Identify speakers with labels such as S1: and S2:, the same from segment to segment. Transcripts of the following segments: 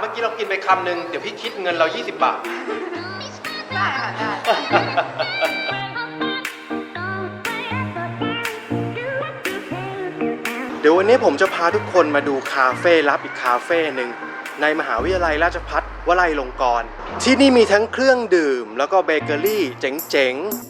S1: เมื่อกี้เรากินไปคำหนึ่งเดี๋ยวพี่คิดเงินเรา 20 บาท
S2: ได้ค่ะ ได้
S1: เดี๋ยววันนี้ผมจะพาทุกคนมาดูคาเฟ่ลับอีกคาเฟ่หนึ่งในมหาวิทยาลัยราชภัฏวลัยลงกรณ์ที่นี่มีทั้งเครื่องดื่ม แล้วก็เบเกอรี่เจ๋งๆ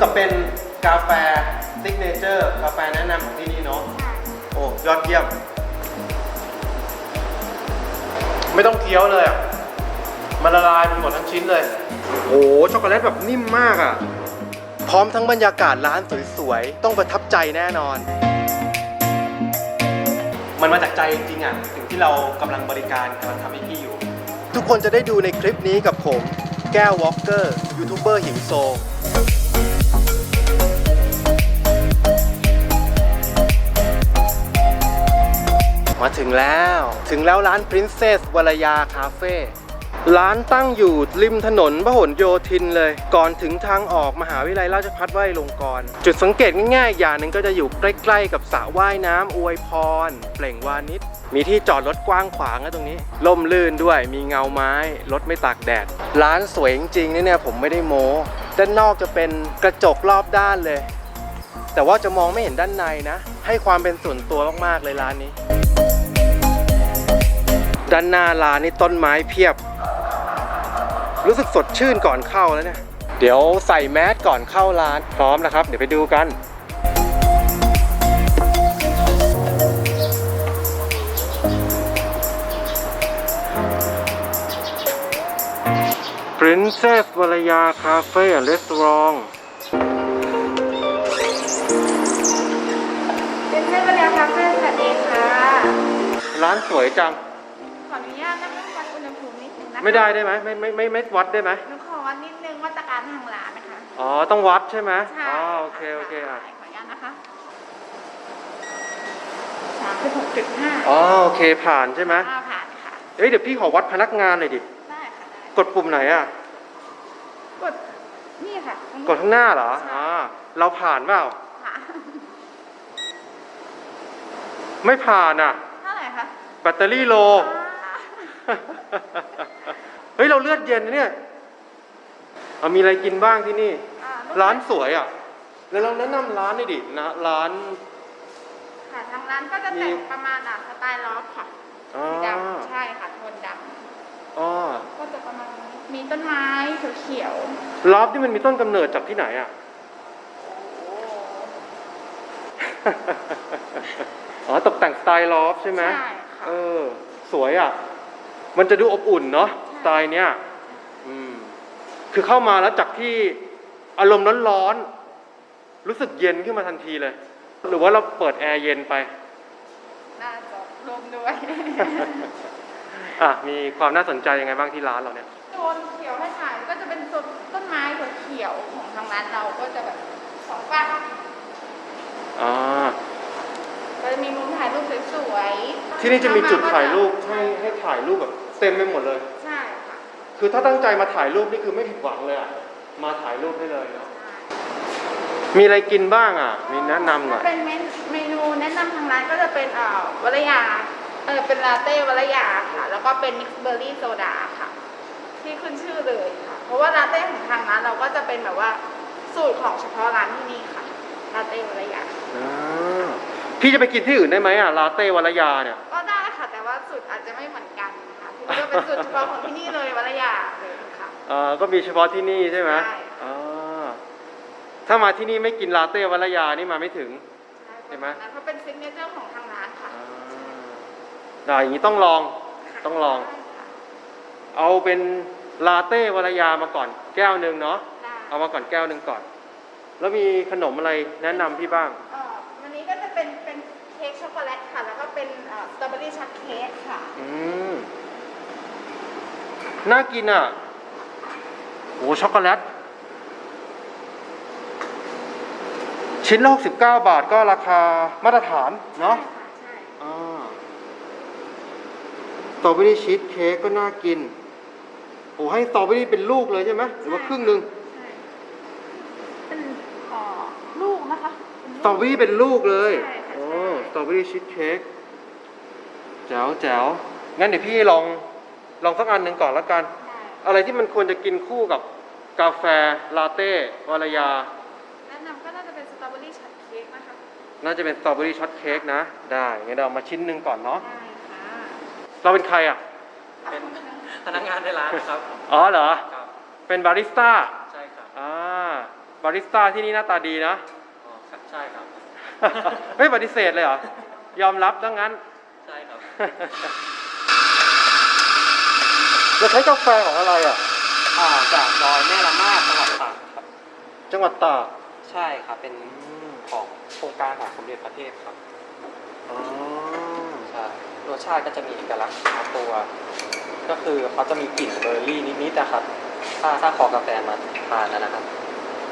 S1: กับเป็นกาแฟซิกเนเจอร์กาแฟแนะนำของที่นี่เนาะโอ้ยอดเยี่ยม ไม่ต้องเคี้ยวเลยอะมันละลายเป็นหมดทั้งชิ้นเลย โอ้ช็อกโกแลตแบบนิ่มมากอะ พร้อมทั้งบรรยากาศร้านสวยๆ ต้องประทับใจแน่นอน มันมาจากใจจริงๆอะถึงที่เรากำลังบริการกำลังทำให้พี่อยู่ ทุกคนจะได้ดูในคลิปนี้กับผม แก้ววอลเกอร์ยูทูบเบอร์หิวโซ มาถึงแล้ว ถึงแล้วร้าน Princess วรยาคาเฟ่ร้านตั้งอยู่ริมถนนพหลโยธินเลย ก่อนถึงทางออกมหาวิทยาลัยราชภัฏวลัยลงกรจุดสังเกตง่ายๆ อย่างหนึ่งก็จะอยู่ใกล้ๆ กับสระว่ายน้ำอวยพร เปล่งวานิชมีที่จอดรถกว้างขวางนะตรงนี้ล่มลื่นด้วยมีเงาไม้ รถไม่ตากแดด ร้านสวยจริงๆนี่เนี่ยผมไม่ได้โม้ด้านนอกจะเป็นกระจกรอบด้านเลย แต่ว่าจะมองไม่เห็นด้านในนะ ให้ความเป็นส่วนตัวมากๆเลยร้านนี้ ด้านหน้าร้านนี่ต้นไม้เพียบ รู้สึกสดชื่นก่อนเข้าแล้วเนี่ย เดี๋ยวใส่แมสก่อนเข้าร้านพร้อมนะครับ เดี๋ยวไปดูกัน Princess วรยาคาเฟ่และรีสอร์ท
S2: เป็นเพื่อนกันแล้วค่ะเพื่อนสวัสดีค่ะ
S1: ร้านสวยจัง
S2: ข ออนุญาตนะคะวัดอุณหภูมินิดนึงนะคะ
S1: ไม่ได้ได้ไหมไม่ไม่ไม่ไม่วัดได้ไหม
S2: หนูขอวัดนิดนึงมาตรการทางร้านนะคะ
S1: อ๋อต้องวัดใช่ไหม
S2: ใช่
S1: อ๋อโอเคโอเคอะ
S2: ขออนุญาตนะคะสามสิบหกจุดห้า
S1: อ๋อโอเคผ่านใช่ไหม
S2: ห้าผ่านค่ะ
S1: เอ้ยเดี๋ยวพี่ขอวัดพนักงานหน่อยดิ
S2: ได้ค่ะได้
S1: กดปุ่มไหนอะ
S2: กดนี่ค่ะ
S1: กดข้างหน้าเหรอ
S2: ใช่
S1: อ๋อเราผ่านเปล่า
S2: ค่ะ
S1: ไม่ผ่านอะ
S2: เท่าไหร่คะ
S1: แบตเตอรี่โล
S2: อ่า
S1: เฮ้ย เราเลือดเย็นนะเนี่ยเอามีอะไรกินบ้างที่นี่
S2: อ่า
S1: ร้านสวยอะ แล้วเราแนะนำร้านหน่อยดินะร้าน
S2: ค่ะทางร้านก็จะแต่งประมาณอะสไตล์ล็อกค่ะ
S1: อ๋อ
S2: สีดำใช่ค่ะโทนด
S1: อ๋อำ
S2: ก็จะประมาณนี้มีต้นไม้เขียว
S1: ลอฟที่มันมีต้นกำเนิดจากที่ไหนอะอ๋อตกแต่งสไตล์ลอฟใช่ไหม
S2: ใช่ค่ะ
S1: เออ สวยอะ มันจะดูอบอุ่นเนาะสไตล์เนี้ยอืมคือเข้ามาแล้วจากที่อารมณ์ร้อนๆรู้สึกเย็นขึ้นมาทันทีเลย หรือว่าเราเปิดแอร์เย็นไป
S2: น่าจะรวมด้วย
S1: อะมีความน่าสนใจยังไงบ้างที่ร้านเราเนี่ย
S2: โซนเขียวให้ถ่ายก็จะเป็นโซนต้นไม้เขียวๆของทางร้านเราก็จะแบบสองฝั่ง
S1: อ่า
S2: ก็จะมีมุมถ่ายรูปสวยๆ
S1: ที่นี่จะมีจุดถ่ายรูปให้ให้ถ่ายรูปแบบ เต็มไปหมดเลย
S2: ใช่ค่ะ
S1: คือถ้าตั้งใจมาถ่ายรูปนี่คือไม่ผิดหวังเลยอะ มาถ่ายรูปได้เลยเนาะมีอะไรกินบ้างอะ มีแนะนำหน่อย
S2: เป็นเมนเมนูแนะนำทางร้านก็จะเป็นเอ่อวรยาเออเป็นลาเต้วรยาค่ะ แล้วก็เป็นมิกซ์เบอร์รี่โซดาค่ะ ที่ขึ้นชื่อเลยค่ะ เพราะว่าลาเต้ของทางร้านเราก็จะเป็นแบบว่าสูตรของเฉพาะร้านที่นี่ค่ะลาเต้วรยา
S1: อ่าพี่จะไปกินที่อื่นได้ไหมอะลาเต้วรยาเนี่ย
S2: ก็ได้ค่ะแต่ว่าสูตรอาจจะไม่เหมือนกันค่ะที่นี่ก็ เป็นสูตรเฉพาะของที่นี่เลยวรยาเลยค่ะ
S1: เอ่อก็มีเฉพาะที่นี่ใช่ไหม
S2: ใช่
S1: อ่าถ้ามาที่นี่ไม่กินลาเต้วรยานี่มาไม่ถึง เห็นไหม
S2: เพราะเป็นซิกเนเจอร์ของทางร้านค่ะ
S1: อ่าได้อย่างนี้ต้องลอง ต้องลอง เอาเป็นลาเต้วรยามาก่อน แก้วหนึ่งเนาะ
S2: ได้
S1: เอามาก่อนแก้วหนึ่งก่อน แล้วมีขนมอะไรแนะนำพี่บ้าง
S2: เอ่อวันนี้ก็จะเป็นเป็นเค้กช็อกโกแลตค่ะ แล้วก็เป็นเอ่อสตรอเบอรี่ช็อตเค้กค่ะ
S1: อืม น่ากินอะโอ้ช็อกโกแลต ชิ้นละ69 บาทก็ราคามาตรฐานเนาะ
S2: ใช่
S1: อ่าสตรอเบอรี่ชีสเค้กก็น่ากินอ้ให้สตรอเบอรี่เป็นลูกเลยใช่ไหมหรือว่าครึ่งหนึ่ง
S2: ใช่เป็นเอ่อลูกนะคะเป็น
S1: สตรอเบอรี่เป็นลูกเลย
S2: ใช่ค่ะ
S1: โอ้
S2: ใช่
S1: สตรอเบอรี่ชีสเค้กแจ๋วแจ๋วงั้นเดี๋ยวพี่ลอง ลองสักอันหนึ่งก่อนละกัน
S2: ได้
S1: อะไรที่มันควรจะกินคู่กับกาแฟลาเต้วาลายา
S2: แนะนำก็น่าจะเป็นสตรอเบอรี่ช็อตเค้กนะคะ
S1: น่าจะเป็นสตรอเบอรี่ช็อตเค้กนะ ได้งั้นเราเอามาชิ้นหนึ่งก่อนเนาะ
S2: ได้ค่ะ
S1: เราเป็นใครอะ
S3: เป็นพนักงานในร้านนะครับ
S1: อ๋อเหรอ
S3: ครับ
S1: เป็นบาริสต้า
S3: ใช่ครับ
S1: อ่าบาริสต้าที่นี่หน้าตาดีนะ
S3: อ๋อครับใช่ครับ
S1: ไม่ปฏิเสธเลยเหรอ ยอมรับดังนั้น
S3: ใช่ครับ
S1: จะใช้กาแฟของอะไรอะ
S3: อ่าจากดอยแม่ละมาดจังหวัดตากครับ
S1: จังหวัดตาก
S3: ใช่ครับ เป็นของโครงการของสมเด็จพระเทพครับ
S1: อ๋อ
S3: ใช่รสชาติก็จะมีเอกลักษณ์เฉพาะตัว ก็คือเขาจะมีกลิ่นเบอร์รี่นิดๆนะครับ ถ้าถ้าคอกาแฟมาทานนะนะครับ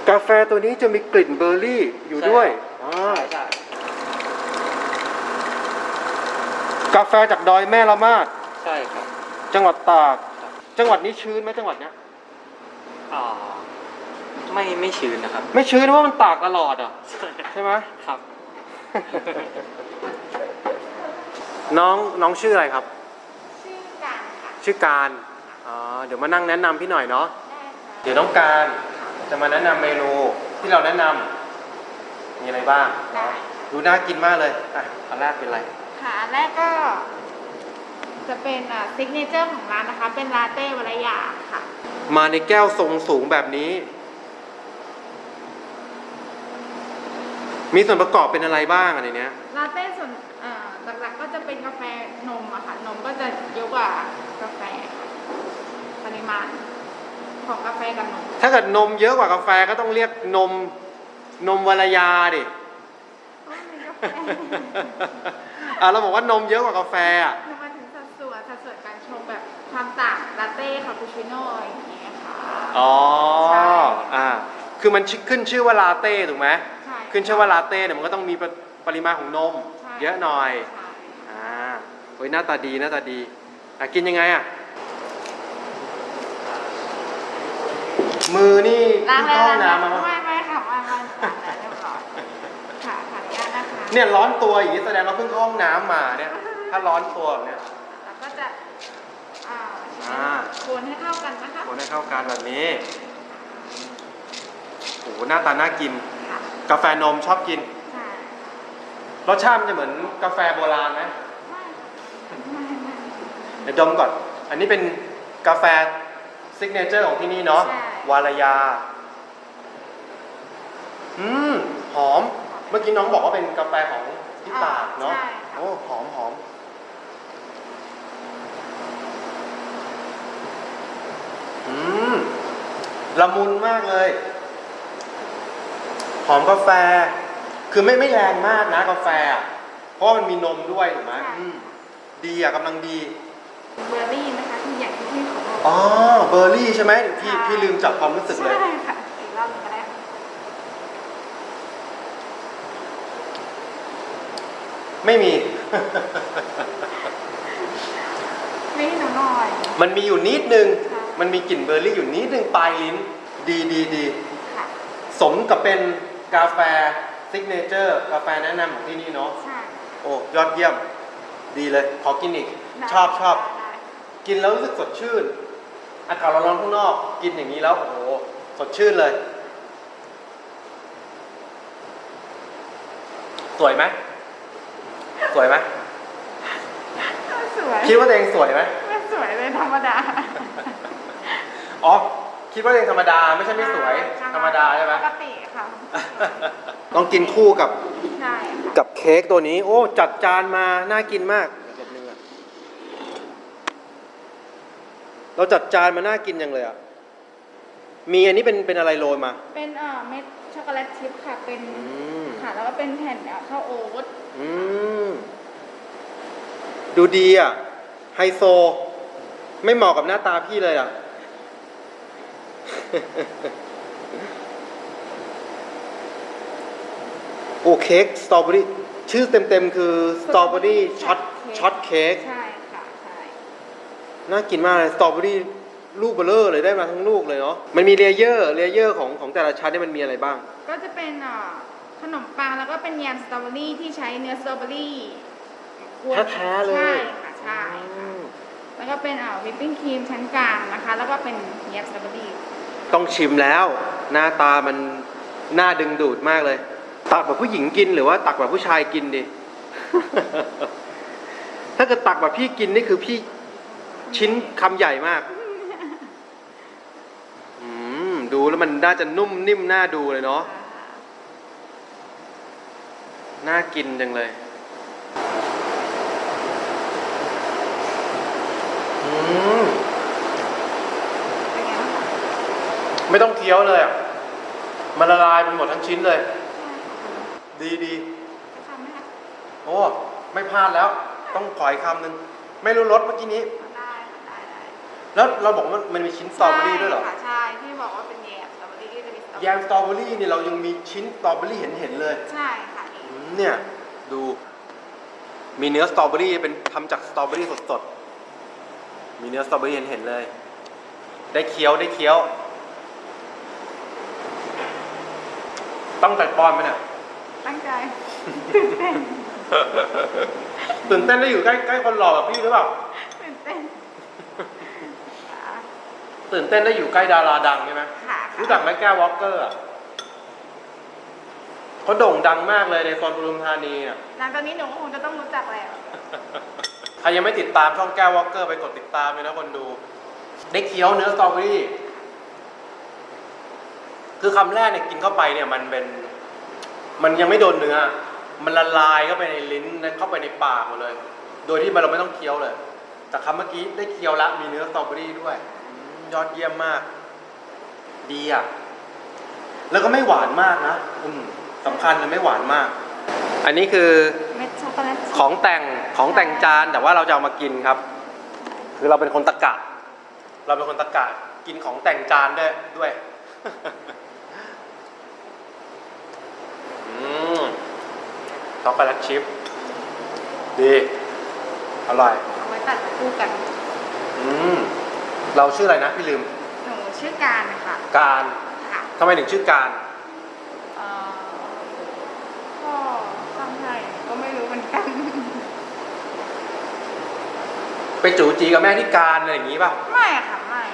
S1: กาแฟตัวนี้จะมีกลิ่นเบอร์รี่อยู่ด้วย
S3: ใช่
S1: อ่า
S3: ใช่ใช่
S1: กาแฟจากดอยแม่ละมาด
S3: ใช่ครับ
S1: จังหวัดตาก
S3: ครับ
S1: จังหวัดนี้ชื้นไหมจังหวัดเนี้ย
S3: อ่าไม่ไม่ชื้นนะครับ
S1: ไม่ชื้นเพราะว่ามันตากตลอดอะใช่ไหม
S3: ครับ
S1: น้องน้องชื่ออะไรครับ
S2: ชื่อกันค่ะ
S1: ชื่อการอ๋อเดี๋ยวมานั่งแนะนำพี่หน่อยเนาะ
S2: ได้ค่ะ
S1: เดี๋ยวน้องการจะมาแนะนำเมนูที่เราแนะนำมีอะไรบ้าง
S2: ได้
S1: ดูน่ากินมากเลยอะอันแรกเป็นอะไร
S2: ค่ะอันแรกก็ จะเป็นอ่าซิกเนเจอร์ของร้านนะคะ เป็นลาเต้วรยาค่ะ
S1: มาในแก้วทรงสูงแบบนี้ มีส่วนประกอบเป็นอะไรบ้างอันในเนี้ย
S2: ลาเต้ส่วนเอ่อหลักๆก็จะเป็นกาแฟนมอะค่ะ นมก็จะเยอะกว่ากาแฟค่ะปริมาณของกาแฟกับนม
S1: ถ้าเกิดนมเยอะกว่ากาแฟก็ต้องเรียกนมนมวรยาดิ
S2: ก็มีกาแฟ
S1: อะเราบอกว่านมเยอะกว่ากาแฟอะ
S2: นำม ความต่างลาเต้คาปูชิโน่อย่างเงี้ยค่ะ
S1: อ๋อ
S2: ใช่
S1: อ่าคือมันชื่อขึ้นชื่อว่าลาเต้ถูกไหม
S2: ใช่
S1: ขึ้นชื่อว่าลาเต้เนี่ยมันก็ต้องมีปริปริมาณของนม
S2: ใช่
S1: เยอะหน่อย
S2: ใช่
S1: อ่าโอ้ยหน้าตาดีหน้าตาดีอะกินยังไงอะ มือนี่
S2: ล้าง
S1: เพิ่
S2: แล้ว
S1: เข้าห้อง
S2: ล้าง
S1: น้ำมา
S2: แล้ว
S1: ปะ
S2: ไม่ไม่ค่ะไม่ไม่ล้างแล้วเรียบร้อยค่ะขออนุญาตนะคะ
S1: เนี่ยร้อนตัวอย่างนี้แสดงว่าเพิ่งเข้าห้องน้ำมาเนี่ย ถ้าร้อนตัวแบบเนี่ย
S2: แล้วก็จะอ่า
S1: อ่า
S2: ค นให้เข้ากันนะคะ
S1: คนให้เข้ากันแบบนี้โอ้โหหน้าตาน่ากิน
S2: ค่ะ
S1: กาแฟนมชอบกิน
S2: ใช่
S1: รสชาติมันจะเหมือนกาแฟโบราณไหม
S2: ไม่ไม่ไม่
S1: เดี๋ยวดมก่อน อันนี้เป็นกาแฟซิกเนเจอร์ของที่นี่เนาะ
S2: ใช่
S1: วาลายา อืม หอม เมื่อกี้น้องบอกว่าเป็นกาแฟของที่ตากเนาะ
S2: ใช่ค่ะ
S1: โอ้ หอมหอม อืม ละมุนมากเลย หอมกาแฟ คือไม่ไม่แรงมากนะกาแฟอะเพราะว่ามันมีนมด้วยถูกไหมอืมดีอะกำลังดี
S2: เบอร์รี่นะคะที่อย่างที่พี่เขาบอก
S1: อ๋อเบอร์รี่ใช่ไหมพี่
S2: ใช่
S1: พี่ลืมจับความรู้สึกเลย
S2: ใช่ค่ะอีกรอบหนึงก็ได้ค่ะ
S1: ไม่มี
S2: ไม่ให้หนูหน่อย
S1: มันมีอยู่นิดนึง
S2: ค่ะ
S1: มันมีกลิ่นเบอร์รี่อยู่นิดนึงปลายลิ้น ดีดีดี
S2: ค่ะ
S1: สมกับเป็นกาแฟซิกเนเจอร์กาแฟแนะนำของที่นี่เนาะ
S2: ใช่
S1: โอ้ยอดเยี่ยม ดีเลย ขอกินอีก
S2: ได้
S1: ชอบชอบ
S2: ได้
S1: กินแล้วรู้สึกสดชื่น อากาศร้อนๆข้างนอก กินอย่างนี้แล้วโอ้โหสดชื่นเลย สวยไหมสวยไหม
S2: สวย
S1: คิดว่าตัวเองสวยไหม
S2: ไม่สวยเลยธรรมดา
S1: อ๋อ คิดว่าตัวเองธรรมดาไม่ใช่ไม่สวย ธรรมดาใช่ไหม
S2: ปกติค่ะ
S1: ต้องกินคู่กับ
S2: ใช่ค่ะ
S1: กับเค้กตัวนี้ โอ้ จัดจานมา น่ากินมากเราจัดจานมาน่ากินยังเลยอะ มีอันนี้เป็นเป็นอะไรโรยมา
S2: เป็นเอ่อเม็ดช็อกโกแลตชิพค่ะเป็น
S1: อืม
S2: ค่ะแล้วก็เป็นแผ่นเอ่อข้าวโอ๊ต
S1: อืม ดูดีอะ ไฮโซ ไม่เหมาะกับหน้าตาพี่เลยอะ โอ้เค้กสตรอเบอรี่ชื่อเต็มๆคือสตรอเบอรี่ช็อตช็อตเค้ก
S2: ใช่ค่ะใช่
S1: น่ากินมากเลยสตรอเบอรี่ลูกเบลเลอร์เลยได้มาทั้งลูกเลยเนาะมันมีเลเยอร์เลเยอร์ของของแต่ละชั้นเนี่ยมันมีอะไรบ้าง
S2: ก็จะเป็นเอ่อขนมปังแล้วก็เป็นแยมสตรอเบอรี่ที่ใช้เนื้อสตรอเบอรี่กวน
S1: แท้ๆเลย
S2: ใช่ค่ะใช่ค่ะ
S1: อืม
S2: แล้วก็เป็นเอ่อวิปปิ้งครีมชั้นกลางนะคะ แล้วก็เป็นแยมสตรอเบอรี่
S1: ต้องชิมแล้ว หน้าตามันน่าดึงดูดมากเลย ตักแบบผู้หญิงกินหรือว่าตักแบบผู้ชายกินดิถ้าเกิดตักแบบพี่กินนี่คือพี่ชิ้นคำใหญ่มากอืมดูแล้วมันน่าจะนุ่มนิ่มน่าดูเลยเนาะ น่ากินจังเลย อืม
S2: เป็นไงบ้างคะ
S1: ไม่ต้องเคี้ยวเลยอะมันละลายไปหมดทั้งชิ้นเลย ดีดี
S2: จะทำไหมคะ
S1: โอ้ไม่พลาดแล้ว ต้องขออีกคำหนึ่งไม่รู้รสเมื่อกี้นี้
S2: ได้ค่ะได้ได้
S1: แล้วเราบอกว่ามันมันมีชิ้นสตรอเบอรี่ด้วยเหรอ
S2: ใช่ค่ะใช่ที่บอกว่าเป็นแยมสตรอเบอรี่ก็จะมีสตรอเบอ
S1: แย
S2: รี่
S1: มสตรอเบอรี่เนี่ยเรายังมีชิ้นสตรอเบอรี่เห็นเห็นๆเลย
S2: ใช่ค่ะนี่
S1: อืมเนี่ย ดู มีเนื้อสตรอเบอรี่เป็นทำจากสตรอเบอรี่สดๆ มีเนื้อสตรอเบอรี่เห็นเห็นๆเลย ได้เคี้ยวได้เคี้ยว ต้องแต่ปอนไหมเนี่ย
S2: ตั้งใจ
S1: ตื่นเต้นได้อยู่ใกล้ใกล้คนหล่อแบบพี่หรือเปล่า
S2: ตื่นเต้นค่ะ
S1: ตื่นเต้นได้อยู่ใกล้ดาราดังใช่ไหม
S2: ค่ะ
S1: รู้จักไหมแก้ววอลเกอร์อะเขาโด่งดังมากเลยในโซนปทุมธานีอะ
S2: หลังจากนี้หนูก็คงจะต้องรู้จักแล้ว
S1: ใครยังไม่ติดตามช่องแก้ววอลเกอร์ไปกดติดตามเลยนะคนดู ได้เคี้ยวเนื้อสตรอเบอรี่ คือคำแรกเนี่ยกินเข้าไปเนี่ยมันเป็น มันยังไม่โดนเนื้อ มันละลายเข้าไปในลิ้นเข้าไปในปากหมดเลย โดยที่มันเราไม่ต้องเคี้ยวเลย แต่คำเมื่อกี้ได้เคี้ยวละมีเนื้อสตรอเบอรี่ด้วยอืมยอดเยี่ยมมาก ดีอะ แล้วก็ไม่หวานมากนะอืมสำคัญเลยไม่หวานมาก อันนี้คือ
S2: เม็ดช็อกโกแลต
S1: ของแต่งของแต่งจานแต่ว่าเราจะเอามากินครับ คือเราเป็นคนตะกะ เราเป็นคนตะกะกินของแต่งจานด้วยด้วย อืม ช็อกโกแลตชิพดีอร่อย
S2: เอาไว้ตัดคู่กัน
S1: อืมเราชื่ออะไรนะพี่ลืม
S2: หนูชื่อการนะคะ
S1: การ
S2: ค่ะ
S1: ทำไมถึงชื่อการ
S2: เอ่อก็ทำไงก็ไม่รู้เหมือนกัน
S1: ไปจูจีกับแม่ที่การอะไรอย่างงี้ป่ะ
S2: ไม่อะค่ะไม่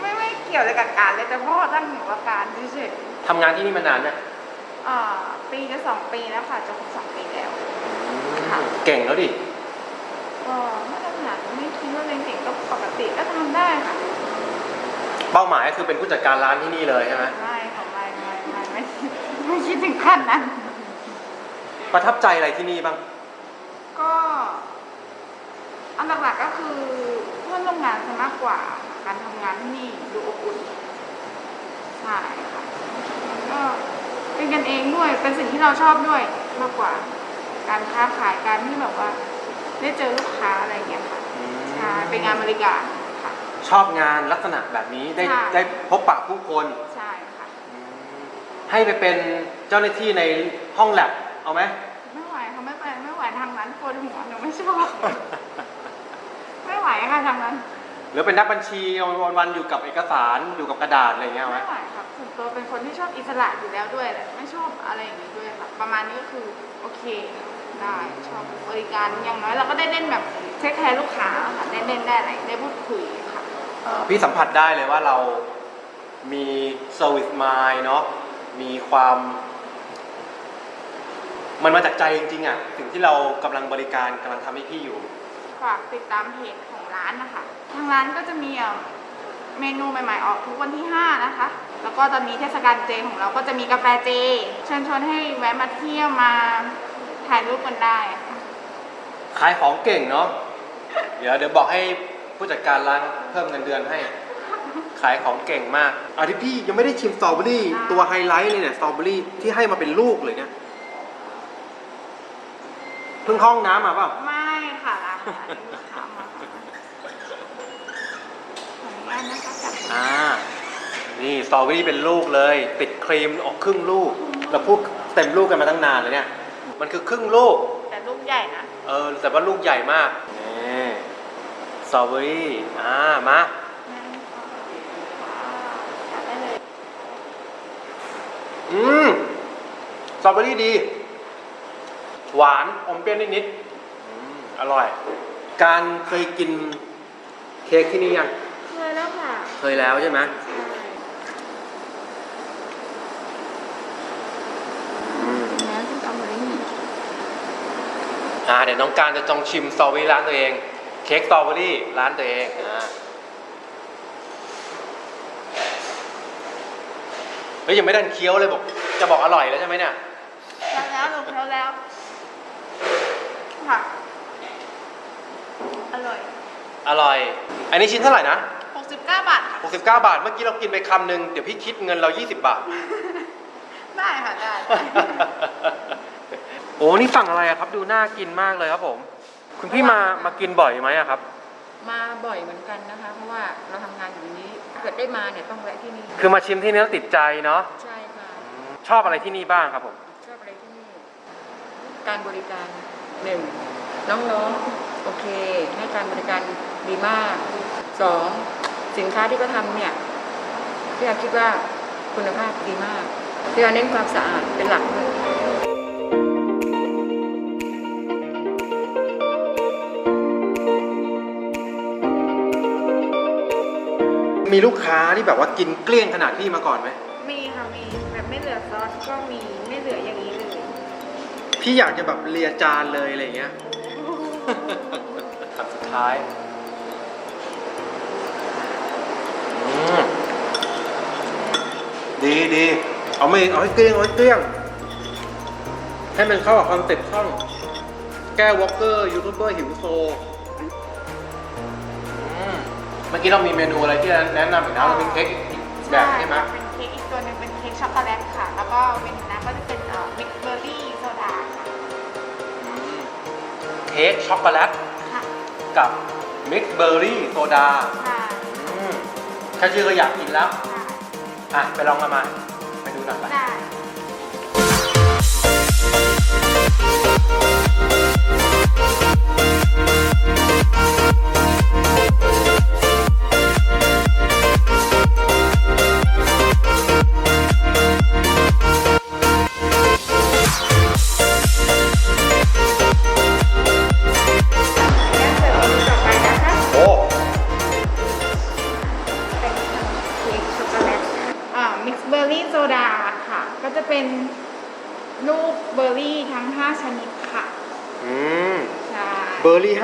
S2: ไม่ไม่เกี่ยวอะไรกับการเลยแต่พ่อตั้งหนูว่าการเฉย
S1: ทำงานที่นี่มานานเนี่ย
S2: ๆ อ่าปีจะสองปีแล้วค่ะจะครบสองปีแล้วค่ะ
S1: เก่งแล้วดิ
S2: ก็ไม่ได้ขนาดไม่คิดว่าเรียนเก่งก็ปกติก็ทำได้ค่ะ
S1: เป้าหมายก็คือเป็นผู้จัดการร้านที่นี่เลยใช่ไหม
S2: ไม่ของไม่ไม่ไม่ไม่ไม่คิดถึงขั้นนั้น
S1: ประทับใจอะไรที่นี่บ้าง
S2: ก็อันหลักๆก็คือเพื่อนร่วมงานซะมากกว่าการทำงานที่นี่ดูอบอุ่นใช่ค่ะแล้วก็ เป็นกันเองด้วย เป็นสิ่งที่เราชอบด้วยมากกว่า การค้าขายการที่แบบว่า ได้เจอลูกค้าอะไรอย่างเงี้ยค่ะใช่เป็นงานบริการค่ะ
S1: ชอบงานลักษณะแบบนี้ได้
S2: ใช่
S1: ได้พบปะผู้คน
S2: ใช่ค่ะ
S1: ให้ไปเป็นเจ้าหน้าที่ในห้องแลบเอาไหม
S2: ไม่ไหวค่ะไม่ไปไม่ไหวทางนั้นปวดหัวหนูไม่ชอบ ไม่ไหวค่ะทางนั้น
S1: หรือเป็นนักบัญชีวันวันๆอยู่กับเอกสารอยู่กับกระดาษอะไรอย่างเงี้ยเอาไหม
S2: ไม่ไหวครับ ส่วนตัวเป็นคนที่ชอบอิสระอยู่แล้วด้วยแหละไม่ชอบอะไรอย่างนี้ด้วยค่ะประมาณนี้ก็คือโอเคได้ชอบบริการอย่างน้อยเราก็ได้เล่นแบบเทคแคร์ลูกค้าค่ะได้เล่นได้อะไรได้พูดคุยค่ะ
S1: อ่าพี่สัมผัสได้เลยว่าเรามีเซอร์วิสมายเนาะมีความ มันมาจากใจจริงๆอะสิ่งที่เรากำลังบริการกำลังทำให้พี่อยู่
S2: ฝากติดตามเพจของร้านนะคะทางร้านก็จะมีเอ่อเมนูใหม่ ๆ ออกทุกวันที่ 5 นะคะ แล้วก็จะมีเทศกาลเจของเราก็จะมีกาแฟเจ เชิญชวนให้แวะมาเที่ยวมาถ่ายรูปกันได้ค่ะ
S1: ขายของเก่งเนาะ เดี๋ยวเดี๋ยวบอกให้ผู้จัดการร้านเพิ่มเงินเดือนให้ ขายของเก่งมากอะที่พี่ยังไม่ได้ชิมสตรอเบอรี่ตัวไฮไลท์เลยเนี่ยสตรอเบอรี่ที่ให้มาเป็นลูกเลยเนี่ย เพิ่งเข้าห้องน้ำมาเปล่า
S2: ไม่ค่ะร้านค่ะอันนี้ลูกค้ามาค่ะขออนุญาตนะคะจับ
S1: อ่า นี่สตรอเบอรี่เป็นลูกเลย ติดครีมออกครึ่งลูก เราพูดเต็มลูกกันมาตั้งนานเลยเนี่ย มันคือครึ่งลูก
S2: แต่ลูกใหญ่นะ
S1: เออ แต่ว่าลูกใหญ่มากนี่สตรอเบอรี่อ่ามา
S2: อืม
S1: สตรอเบอรี่ดี หวานอมเปรี้ยวนิดๆอือร่อย การเคยกินเค้กที่นี่ยัง
S2: เคยแล้วค่ะ
S1: เคยแล้วใช่ไหม อ่า
S2: เดี๋
S1: ยวน้องการจะจองชิมสตรอเบอรี่ร้านตัวเอง เค้กสตรอเบอรี่ร้านตัวเองอ่าเฮ้ยยังไม่ได้เคี้ยวเลยบอกจะบอกอร่อยแล้วใช่ไหมเนี่ย
S2: แล้วแล้วลงแล้วแล้วค่ะอร่อย
S1: อร่อย อันนี้ชิ้นเท่าไหร่นะ
S2: 69 บาทค่ะ
S1: 69 บาท เมื่อกี้เรากินไปคำหนึ่งเดี๋ยวพี่คิดเงินเรา 20 บาท
S2: ได้ค่ะได้
S1: โอ้นี่สั่งอะไรอะครับ ดูน่ากินมากเลยครับผม คุณพี่มามากินบ่อยไหมอะครับ
S4: มาบ่อยเหมือนกันนะคะ เพราะว่าเราทำงานอยู่นี้ถ้าเกิดได้มาเนี่ยต้องแวะที่นี่
S1: คือมาชิมที่นี่แล้วติดใจเนาะ
S4: ใช่ค่ะ
S1: ชอบอะไรที่นี่บ้างครับผม
S4: ชอบอะไรที่นี่ การบริการหนึ่งน้องๆโอเค ให้การบริการดีมากสองสินค้าที่เขาทำเนี่ยพี่อาคิดว่าคุณภาพดีมากพี่อาเน้นความสะอาดเป็นหลักด้วย
S1: มีลูกค้าที่แบบว่ากินเกลี้ยงขนาดพี่มาก่อนไหม
S2: มีค่ะมีแบบไม่เหลือซอสก็มีไม่เหลืออย่างนี้เลย
S1: พี่อยากจะแบบเลียจานเลยอะไรเงี้ย คำสุดท้ายอืมดีดีเอาไม่เอาให้เกลี้ยงเอาให้เกลี้ยง ให้มันเข้ากับคอนเซ็ปต์ช่อง แก้วอลเกอร์ยูทูบเบอร์หิวโซอืม เมื่อกี้เรามีเมนูอะไรที่แนะนำอีกนะเราเป็นเค้กอีกแบบใช่ไหม
S2: เป็นเค้กอีกตัวหนึงเป็นเค้กช็อกโกแลตค่ะ แล้วก็เมนูน้ำก็จะเป็นเอ่อมิกเบอร์รี่โซดาค่ะ
S1: อืมเค้กช็อกโกแลต
S2: ค่ะ
S1: กับมิกซ์เบอร์รี่โซดา
S2: ค่ะ
S1: อืมแค่ชื่อก็อยากกินแล้ว
S2: ค่ะ
S1: อะ ไปลองกันมาไปดูหน่อยไป
S2: ได้แล้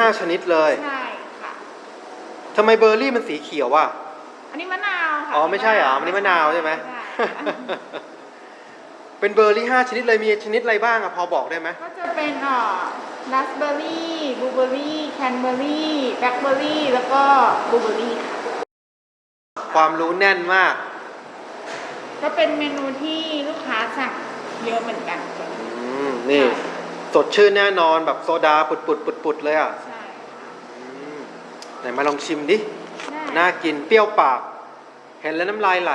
S1: เบอร์รี่5ชนิดเลย
S2: ใช่ค่ะ
S1: ทำไมเบอร์รี่มันสีเขียวอะ
S2: อันนี้มะนาวค่ะ
S1: อ๋อไม่ใช่เหรออันนี้มะนาวใช่ไหม
S2: ใช่
S1: เป็นเบอร์รี่5ชนิดเลยมีชนิดอะไรบ้างอะพอบอกได้ไหม
S2: ก็จะเป็นเอ่อราสเบอร์รี่บลูเบอร์รี่แคนเบอร์รี่แบล็คเบอร์รี่แล้วก็บลูเบอร์รี่ค่ะ
S1: ความรู้แน่นมาก
S2: ก็เป็นเมนูที่ลูกค้าสั่งเยอะเหมือนกันตัวนี้
S1: อืมนี่ สดชื่นแน่นอนแบบโซดาปุดปุดปุดปุดๆเลยอะ
S2: ใช่
S1: อืมไห นมาลองชิมดิ
S2: ได้
S1: น่ากินเปรี้ยวปาก เห็นแล้วน้ำลายไหล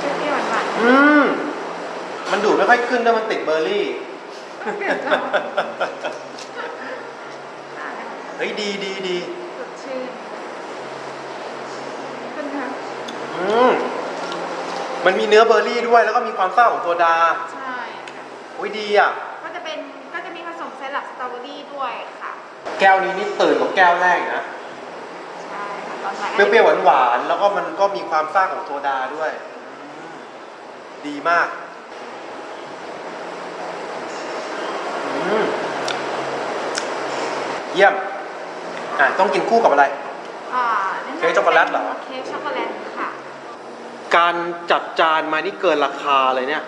S2: เปรี้ยวๆหวาน
S1: อืม มันดูดไม่ค่อยขึ้นด้วยมันติดเบอร์รี่
S2: ๆ เปรี้ยวจังได้แล้ว
S1: เฮ้ยดีดีดี
S2: สดชื่นเป็นค่ะ
S1: อืมมันมีเนื้อเบอร์รี่ด้วย แล้วก็มีความซ่าของโซดา
S2: ใช่ค่ะ
S1: อุ้ยดีอะ
S2: ก็จะเป็นก็จะมีผสมไซรัปสตรอเบอรี่ด้วยค่ะ
S1: แก้วนี้นี่ตื่นกว่าแก้วแรกอีกนะ
S2: ใช่ค่ะตอนบ่าย
S1: เปรี้ยวๆหวานๆ แล้วก็มันก็มีความซ่าของโซดาด้วยอืมดีมากอืมเยี่ยม อะต้องกินคู่กับอะไร
S2: อ่าแนะนำ
S1: เค้กช็อกโกแลตเหรอ
S2: เค้กช็อกโกแลตค่ะ
S1: การจัดจานมานี่เกินราคาเลยเนี่ย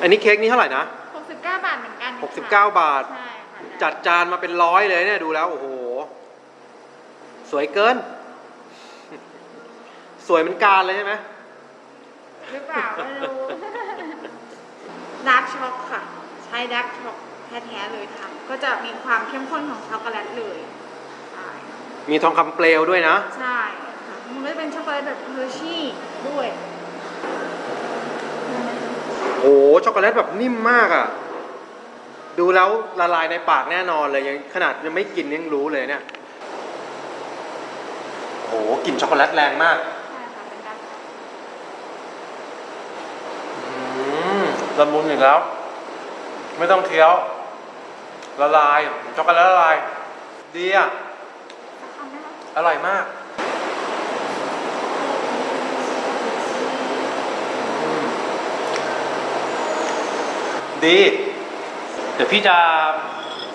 S1: อันนี้เค้กนี้เท่าไหร่นะ
S2: 69 บาทเหมือนกันค่ะ
S1: 69 บาท
S2: ใช่ค่ะ
S1: จัดจานมาเป็นร้อยเลยเนี่ยดูแล้ว โอ้โห สวยเกิน สวยเหมันการเลยใช่ไหม
S2: หรือเปล่าไม่รู้ ดาร์กช็อกค่ะ ใช้ดาร์กช็อกแท้ๆเลยทำ ก็จะมีความเข้มข้นของช็อกโกแลตเลยใช่
S1: มีทองคำเปลวด้วยนะ
S2: ใช่ค่ะมันก็จะเป็นช็อกโกแลตแบบเฮอร์ชี่ด้วย
S1: โหช็อกโกแลตแบบนิ่มมากอะ่ะ ดูแล้วละลายในปากแน่นอนเลยยังขนาดยังไม่กินยังรู้เลยเนี่ยโหกลิ่นช็อกโกแลตแรงมาก
S2: ใช่ค่ะเป็นการ
S1: อืมละมุนอีกแล้ว ไม่ต้องเคี้ยว ละลายช็อกโกแลตละลาย ดีอะ
S2: ทำได้ไหม
S1: อร่อยมากอืมดี เดี๋ยวพี่จะ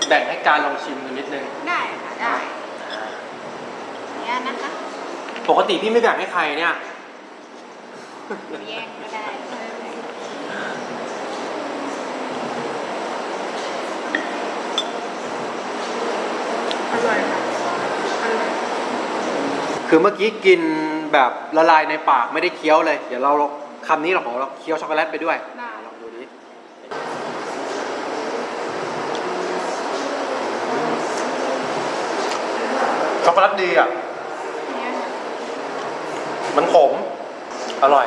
S1: แบ่งให้การลองชิมกันนิดนึง
S2: ได้ค่ะได้เนี่ยนะคะ
S1: ปกติพี่ไม่แบ่งให้ใครเนี่ย
S2: หรือแยกก็ได้
S4: อร่อยค่ะอร่อย
S1: คือเมื่อกี้กินแบบละลายในปากไม่ได้เคี้ยวเลย เดี๋ยวเราคำนี้เราขอเราเคี้ยวช็อกโกแลตไปด้วย
S2: ได้
S1: ลองดูดิช็อกโกแลตดีอะ
S2: เนี่ยค่ะ
S1: มันขม อร่อย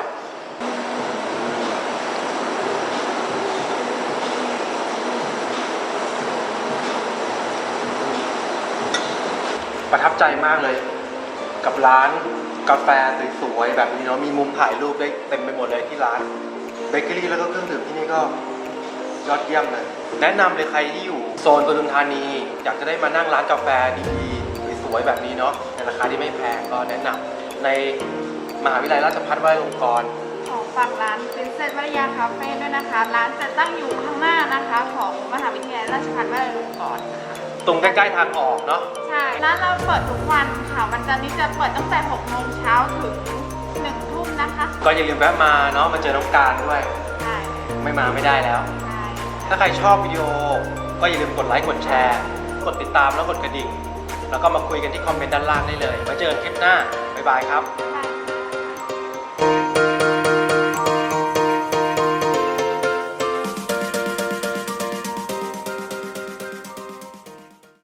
S1: ประทับใจมากเลย กับร้านกาแฟสวยๆแบบนี้เนาะมีมุมถ่ายรูปได้เต็มไปหมดเลยที่ร้านเบเกอรี่แล้วก็เครื่องดื่มที่นี่ก็ยอดเยี่ยมเลย แนะนำเลยใครที่อยู่โซนปทุมธานี อยากจะได้มานั่งร้านกาแฟดีๆสวยๆแบบนี้เนาะในราคาที่ไม่แพงก็แนะนำในมหาวิทยาลัยราชภัฏวลัยลงกรณ์
S2: ขอฝากร้าน Princess วรยาคาเฟ่ด้วยนะคะ ร้านจะตั้งอยู่ข้างหน้านะคะ ของมหาวิทยาลัยราชภัฏวลัยลงกรณ์นะคะ
S1: ตรงใกล้ๆทางออกเนาะ
S2: ใช่ร้านเราเปิดทุกวันค่ะ วันจันทร์นี้จะเปิดตั้งแต่6โมงเช้าถึง1ทุ่มนะคะ
S1: ก็อย่าลืมแวะมาเนาะมาเจอน้องการด้วย
S2: ใช่
S1: ไม่มาไม่ได้แล้ว
S2: ใช่
S1: ถ้าใครชอบวิดีโอ ก็อย่าลืมกดไลค์กดแชร์ กดติดตามแล้วกดกระดิ่ง แล้วก็มาคุยกันที่คอมเมนต์ด้านล่างได้เลยไว้เจอกันคลิปหน้าบ๊ายบายครับ
S2: ค่ะ